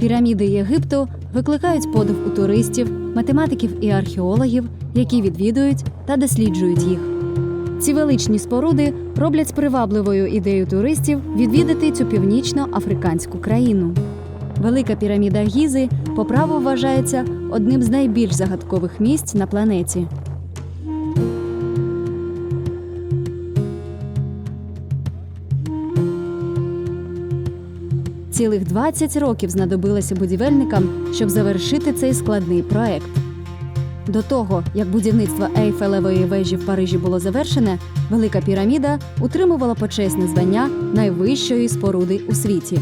Піраміди Єгипту викликають подив у туристів, математиків і археологів, які відвідують та досліджують їх. Ці величні споруди роблять привабливою ідею туристів відвідати цю північно-африканську країну. Велика піраміда Гізи по праву вважається одним з найбільш загадкових місць на планеті. Цілих 20 років знадобилося будівельникам, щоб завершити цей складний проект. До того, як будівництво Ейфелевої вежі в Парижі було завершене, Велика піраміда утримувала почесне звання найвищої споруди у світі.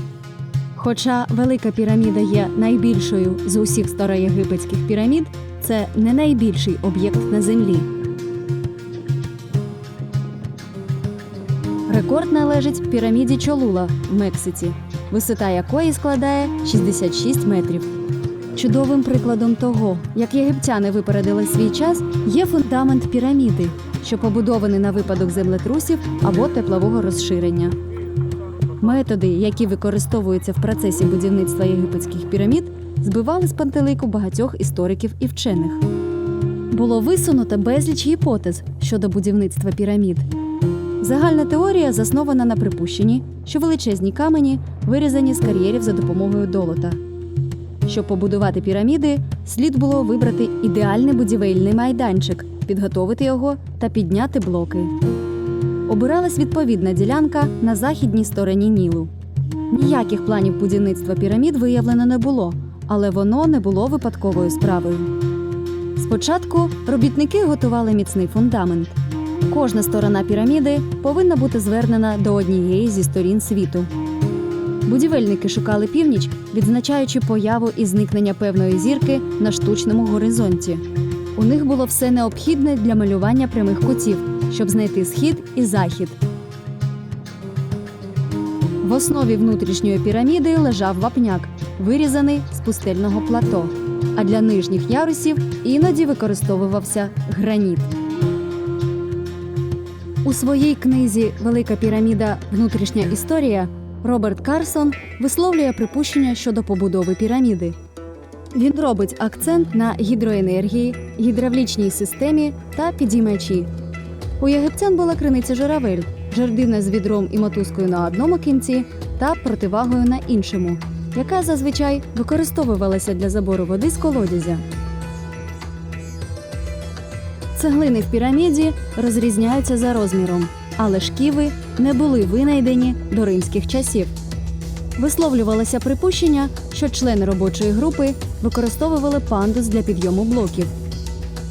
Хоча Велика піраміда є найбільшою з усіх староєгипетських пірамід, це не найбільший об'єкт на землі. Рекорд належить піраміді Чолула в Мексиці, висота якої складає 66 метрів. Чудовим прикладом того, як єгиптяни випередили свій час, є фундамент піраміди, що побудований на випадок землетрусів або теплового розширення. Методи, які використовуються в процесі будівництва єгипетських пірамід, збивали з пантелику багатьох істориків і вчених. Було висунуто безліч гіпотез щодо будівництва пірамід. Загальна теорія заснована на припущенні, що величезні камені вирізані з кар'єрів за допомогою долота. Щоб побудувати піраміди, слід було вибрати ідеальний будівельний майданчик, підготовити його та підняти блоки. Обиралась відповідна ділянка на західній стороні Нілу. Ніяких планів будівництва пірамід виявлено не було, але воно не було випадковою справою. Спочатку робітники готували міцний фундамент. Кожна сторона піраміди повинна бути звернена до однієї зі сторін світу. Будівельники шукали північ, відзначаючи появу і зникнення певної зірки на штучному горизонті. У них було все необхідне для малювання прямих кутів, щоб знайти схід і захід. В основі внутрішньої піраміди лежав вапняк, вирізаний з пустельного плато. А для нижніх ярусів іноді використовувався граніт. У своїй книзі Велика піраміда Внутрішня історія Роберт Карсон висловлює припущення щодо побудови піраміди. Він робить акцент на гідроенергії, гідравлічній системі та підіймачі. У єгиптян була криниця журавель, жердина з відром і мотузкою на одному кінці та противагою на іншому, яка зазвичай використовувалася для забору води з колодязя. Цеглини в піраміді розрізняються за розміром, але шківи не були винайдені до римських часів. Висловлювалося припущення, що члени робочої групи використовували пандус для підйому блоків.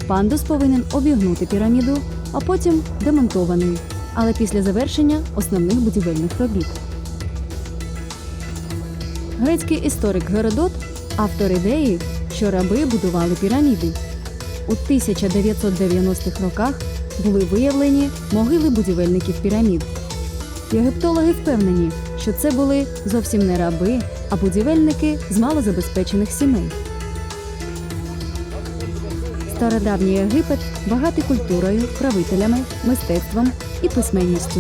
Пандус повинен обігнути піраміду, а потім демонтований, але після завершення основних будівельних робіт. Грецький історик Геродот автор ідеї, що раби будували піраміди. У 1990-х роках були виявлені могили будівельників пірамід. Єгиптологи впевнені, що це були зовсім не раби, а будівельники з малозабезпечених сімей. Стародавній Єгипет багатий культурою, правителями, мистецтвом і письменністю.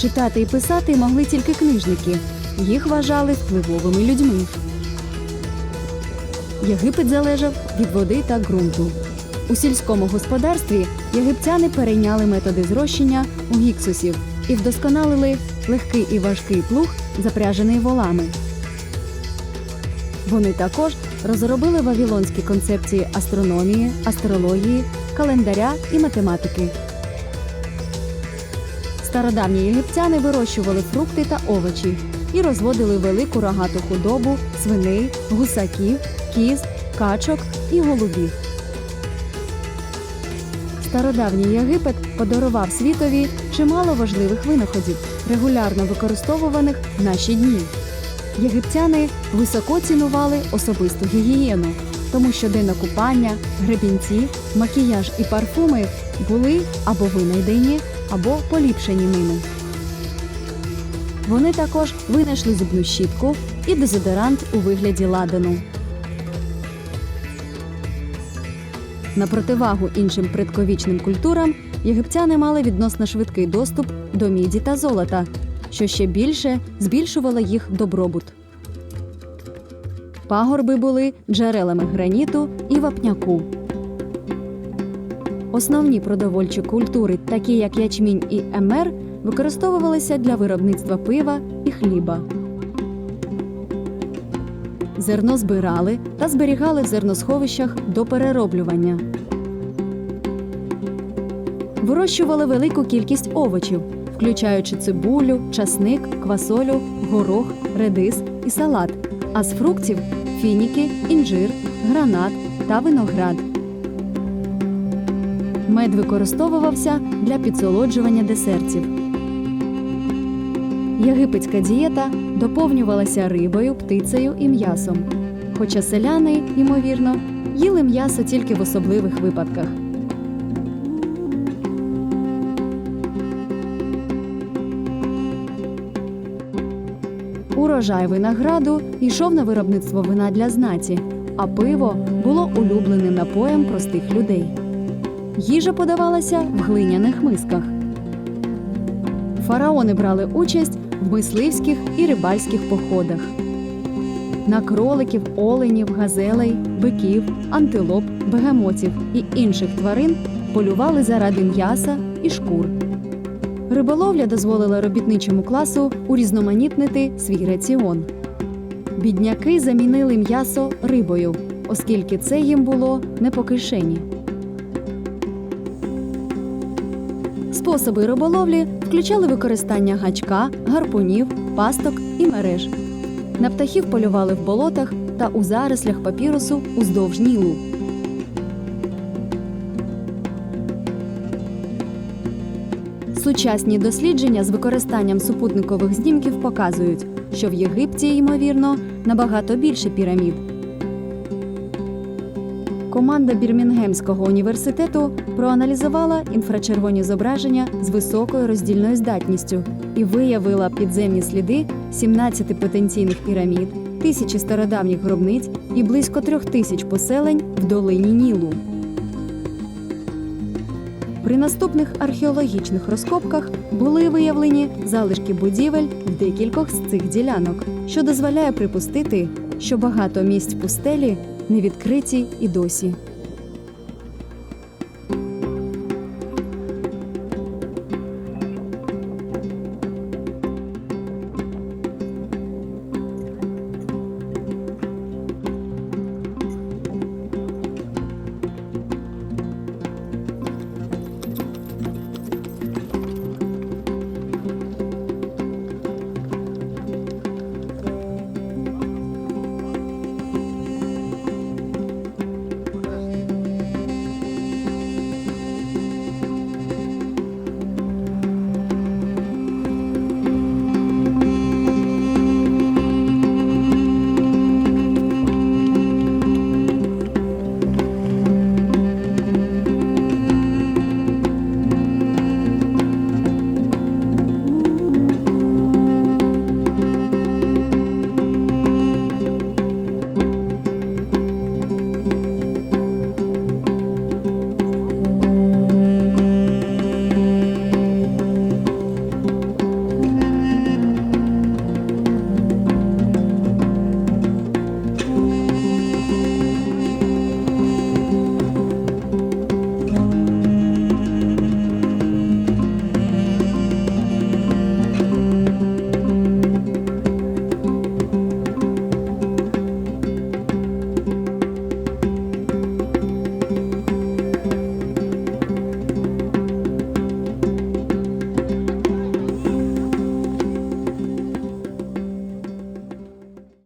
Читати і писати могли тільки книжники. Їх вважали впливовими людьми. Єгипет залежав від води та ґрунту. У сільському господарстві єгиптяни перейняли методи зрощення у гіксусів і вдосконалили легкий і важкий плуг, запряжений волами. Вони також розробили вавілонські концепції астрономії, астрології, календаря і математики. Стародавні єгиптяни вирощували фрукти та овочі і розводили велику рогату худобу, свиней, гусаків, кіз, качок і голубів. Стародавній Єгипет подарував світові чимало важливих винаходів, регулярно використовуваних в наші дні. Єгиптяни високо цінували особисту гігієну, тому що денне купання, гребінці, макіяж і парфуми були або винайдені, або поліпшені ними. Вони також винайшли зубну щітку і дезодорант у вигляді ладану. На противагу іншим предковічним культурам єгиптяни мали відносно швидкий доступ до міді та золота, що ще більше збільшувало їх добробут. Пагорби були джерелами граніту і вапняку. Основні продовольчі культури, такі як ячмінь і емер, використовувалися для виробництва пива і хліба. Зерно збирали та зберігали в зерносховищах до перероблювання. Вирощували велику кількість овочів, включаючи цибулю, часник, квасолю, горох, редис і салат, а з фруктів фініки, інжир, гранат та виноград. Мед використовувався для підсолоджування десертів. Єгипетська дієта доповнювалася рибою, птицею і м'ясом. Хоча селяни, ймовірно, їли м'ясо тільки в особливих випадках. Урожай винограду йшов на виробництво вина для знаті, а пиво було улюбленим напоєм простих людей. Їжа подавалася в глиняних мисках. Фараони брали участь в мисливських і рибальських походах. На кроликів, оленів, газелей, биків, антилоп, бегемотів і інших тварин полювали заради м'яса і шкур. Риболовля дозволила робітничому класу урізноманітнити свій раціон. Бідняки замінили м'ясо рибою, оскільки це їм було не по кишені. Способи риболовлі включали використання гачка, гарпунів, пасток і мереж. На птахів полювали в болотах та у зарослях папірусу уздовж Нілу. Сучасні дослідження з використанням супутникових знімків показують, що в Єгипті, ймовірно, набагато більше пірамід. Команда Бірмінгемського університету проаналізувала інфрачервоні зображення з високою роздільною здатністю і виявила підземні сліди 17 потенційних пірамід, тисячі стародавніх гробниць і близько трьох тисяч поселень в долині Нілу. При наступних археологічних розкопках були виявлені залишки будівель в декількох з цих ділянок, що дозволяє припустити, що багато місць пустелі не відкриті і досі.